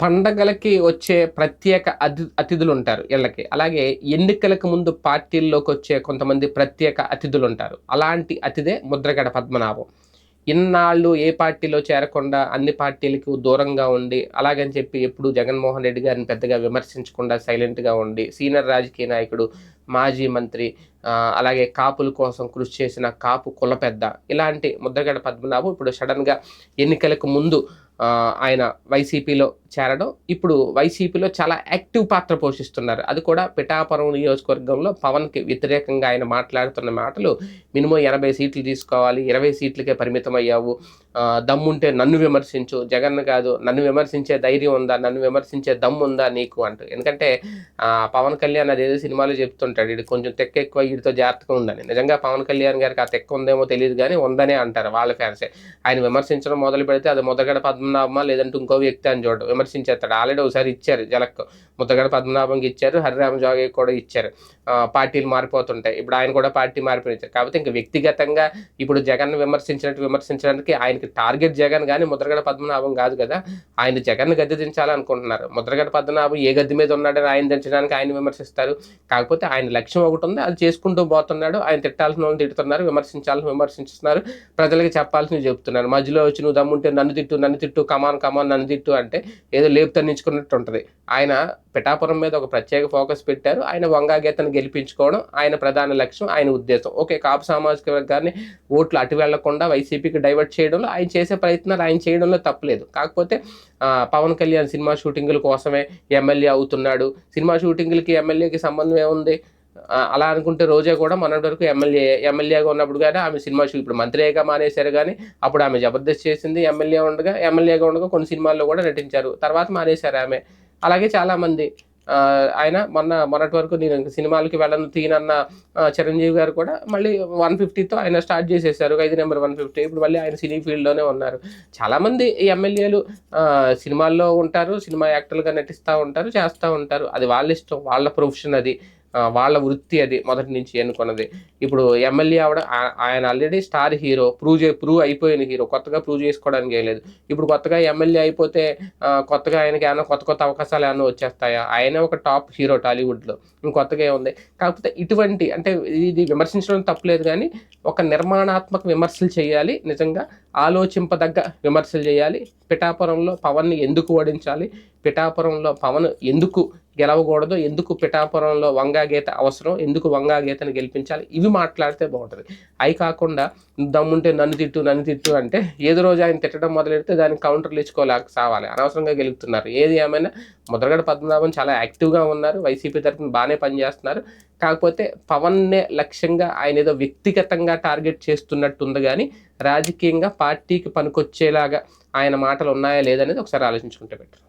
పండగలకి వచ్చే ప్రత్యేక అతి అతిథులు ఉంటారు వీళ్ళకి అలాగే ఎన్నికలకు ముందు పార్టీల్లోకి వచ్చే కొంతమంది ప్రత్యేక అతిథులు ఉంటారు అలాంటి అతిథే ముద్రగడ పద్మనాభం. ఇన్నాళ్ళు ఏ పార్టీలో చేరకుండా అన్ని పార్టీలకు దూరంగా ఉండి అలాగని చెప్పి ఎప్పుడు జగన్మోహన్ రెడ్డి గారిని పెద్దగా విమర్శించకుండా సైలెంట్గా ఉండి సీనియర్ రాజకీయ నాయకుడు మాజీ మంత్రి అలాగే కాపుల కోసం కృషి చేసిన కాపు కుల పెద్ద ఇలాంటి ముద్రగడ పద్మనాభం ఇప్పుడు సడన్గా ఎన్నికలకు ముందు ఆయన వైసీపీలో చేరడం. ఇప్పుడు వైసీపీలో చాలా యాక్టివ్ పాత్ర పోషిస్తున్నారు. అది కూడా పిఠాపురం నియోజకవర్గంలో పవన్కి వ్యతిరేకంగా ఆయన మాట్లాడుతున్న మాటలు మినిమం ఎనభై సీట్లు తీసుకోవాలి ఇరవై సీట్లకే పరిమితం అయ్యావు దమ్ముంటే నన్ను విమర్శించు జగన్ కాదు నన్ను విమర్శించే ధైర్యం ఉందా నన్ను విమర్శించే దమ్ము ఉందా నీకు అంటూ. ఎందుకంటే పవన్ కళ్యాణ్ అదేదో సినిమాలో చెప్తుంటాడు ఇది కొంచెం తెక్క ఎక్కువ వీడితో జాగ్రత్తగా ఉందని నిజంగా పవన్ కళ్యాణ్ గారికి ఆ తెక్క ఉందేమో తెలియదు కానీ ఉందనే అంటారు వాళ్ళ ఫ్యాన్సే. ఆయన విమర్శించడం మొదలు పెడితే అది మొదగడ పద్మనాభమా లేదంటే ఇంకో వ్యక్తి అని చూడడం విమర్శించేస్తాడు. ఆల్రెడీ ఒకసారి ఇచ్చారు జలక్ ముద్దగడ పద్మనాభంకి ఇచ్చారు హరిరామ జోగి కూడా ఇచ్చారు. పార్టీలు మారిపోతుంటాయి. ఇప్పుడు ఆయన కూడా పార్టీ మారిపోయించారు కాకపోతే ఇంకా వ్యక్తిగతంగా ఇప్పుడు జగన్ విమర్శించినట్టు విమర్శించడానికి ఆయనకి టార్గెట్ జగన్ కానీ ముద్రగడ పద్మనాభం కాదు కదా. ఆయన జగన్ గద్దె దించాలనుకుంటున్నారు. ముద్రగడ పద్మనాభం ఏ గద్దె మీద ఉన్నాడని ఆయన దించడానికి ఆయన విమర్శిస్తారు. కాకపోతే ఆయన లక్ష్యం ఒకటి ఉంది. అది చేసుకుంటూ పోతున్నాడు. ఆయన తిట్టాల్సిన వాళ్ళని తిడుతున్నారు. విమర్శించాల్సిన విమర్శిస్తున్నారు ప్రజలకి చెప్పాల్సినవి చెప్తున్నారు మధ్యలో వచ్చి నువ్వు దమ్ముంటే నన్ను తిట్టు నన్ను తిట్టు కమాన్ కమాన్ నన్ను తిట్టు అంటే ఏదో లేపు తన్నించుకున్నట్టు ఉంటుంది. ఆయన పిఠాపురం మీద ఒక ప్రత్యేక ఫోకస్ పెట్టారు. ఆయన వంగాగీతను గెలిపించుకోవడం ఆయన ప్రధాన లక్ష్యం ఆయన ఉద్దేశం. ఓకే కాపు సామాజిక వర్గాన్ని ఓట్లు అటు వెళ్ళకుండా వైసీపీకి డైవర్ట్ చేయడంలో ఆయన చేసే ప్రయత్నాలు ఆయన చేయడంలో తప్పలేదు. కాకపోతే పవన్ కళ్యాణ్ సినిమా షూటింగుల కోసమే ఎమ్మెల్యే అవుతున్నాడు. సినిమా షూటింగులకి ఎమ్మెల్యేకి సంబంధం ఏముంది? అలా అనుకుంటే రోజా కూడా మొన్నటి వరకు ఎమ్మెల్యే ఎమ్మెల్యేగా ఉన్నప్పుడు కానీ ఆమె సినిమా షూ ఇప్పుడు మంత్రిగా మానేశారు కానీ అప్పుడు ఆమె జబర్దస్త్ చేసింది. ఎమ్మెల్యే ఉండగా ఎమ్మెల్యేగా ఉండగా కొన్ని సినిమాల్లో కూడా నటించారు. తర్వాత మానేశారు ఆమె. అలాగే చాలామంది ఆయన మొన్న మొన్నటి వరకు నేను సినిమాలకి వెళ్ళను తీనన్న చిరంజీవి గారు కూడా మళ్ళీ వన్ ఫిఫ్టీతో ఆయన స్టార్ట్ చేసేసారు ఐదు నెంబర్ వన్ ఫిఫ్టీ. ఇప్పుడు మళ్ళీ ఆయన సినీ ఫీల్డ్లోనే ఉన్నారు. చాలామంది ఎమ్మెల్యేలు సినిమాల్లో ఉంటారు సినిమా యాక్టర్లుగా నటిస్తూ ఉంటారు చేస్తూ ఉంటారు. అది వాళ్ళ ఇష్టం వాళ్ళ ప్రొఫెషన్ అది. వాళ్ళ వృత్తి అది మొదటి నుంచి ఎన్నుకున్నది. ఇప్పుడు ఎమ్మెల్యే ఆవిడ ఆయన ఆల్రెడీ స్టార్ హీరో ప్రూవ్ చే ప్రూవ్ అయిపోయిన హీరో కొత్తగా ప్రూవ్ చేసుకోవడానికి ఏం లేదు. ఇప్పుడు కొత్తగా ఎమ్మెల్యే అయిపోతే కొత్తగా ఆయనకి ఏమైనా కొత్త కొత్త అవకాశాలు ఏమైనా వచ్చేస్తాయా? ఆయనే ఒక టాప్ హీరో టాలీవుడ్లో ఇంకొత్తగా ఏముంది కాకపోతే ఇటువంటి అంటే ఇది విమర్శించడం తప్పలేదు కానీ ఒక నిర్మాణాత్మక విమర్శలు చేయాలి నిజంగా ఆలోచింపదగ్గ విమర్శలు చేయాలి. పిఠాపురంలో పవన్ని ఎందుకు ఓడించాలి? పిఠాపురంలో పవన్ ఎందుకు గెలవకూడదు. ఎందుకు పిఠాపురంలో వంగాగీత అవసరం? ఎందుకు వంగాగీతను గెలిపించాలి? ఇవి మాట్లాడితే బాగుంటుంది. అవి కాకుండా దమ్ముంటే నన్ను తిట్టు నన్ను తిట్టు అంటే ఏదో రోజు ఆయన తిట్టడం మొదలెడితే దానికి కౌంటర్లు ఇచ్చుకోలేక సావాలి. అనవసరంగా గెలుపుతున్నారు. ఏది ఏమైనా ముద్రగడ పద్మనాభం చాలా యాక్టివ్గా ఉన్నారు. వైసీపీ తరఫున బాగానే పనిచేస్తున్నారు. కాకపోతే పవన్నే లక్ష్యంగా ఆయన ఏదో వ్యక్తిగతంగా టార్గెట్ చేస్తున్నట్టుంది కానీ రాజకీయంగా పార్టీకి పనికొచ్చేలాగా ఆయన మాటలు ఉన్నాయా లేదనేది ఒకసారి ఆలోచించుకుంటే బెటర్.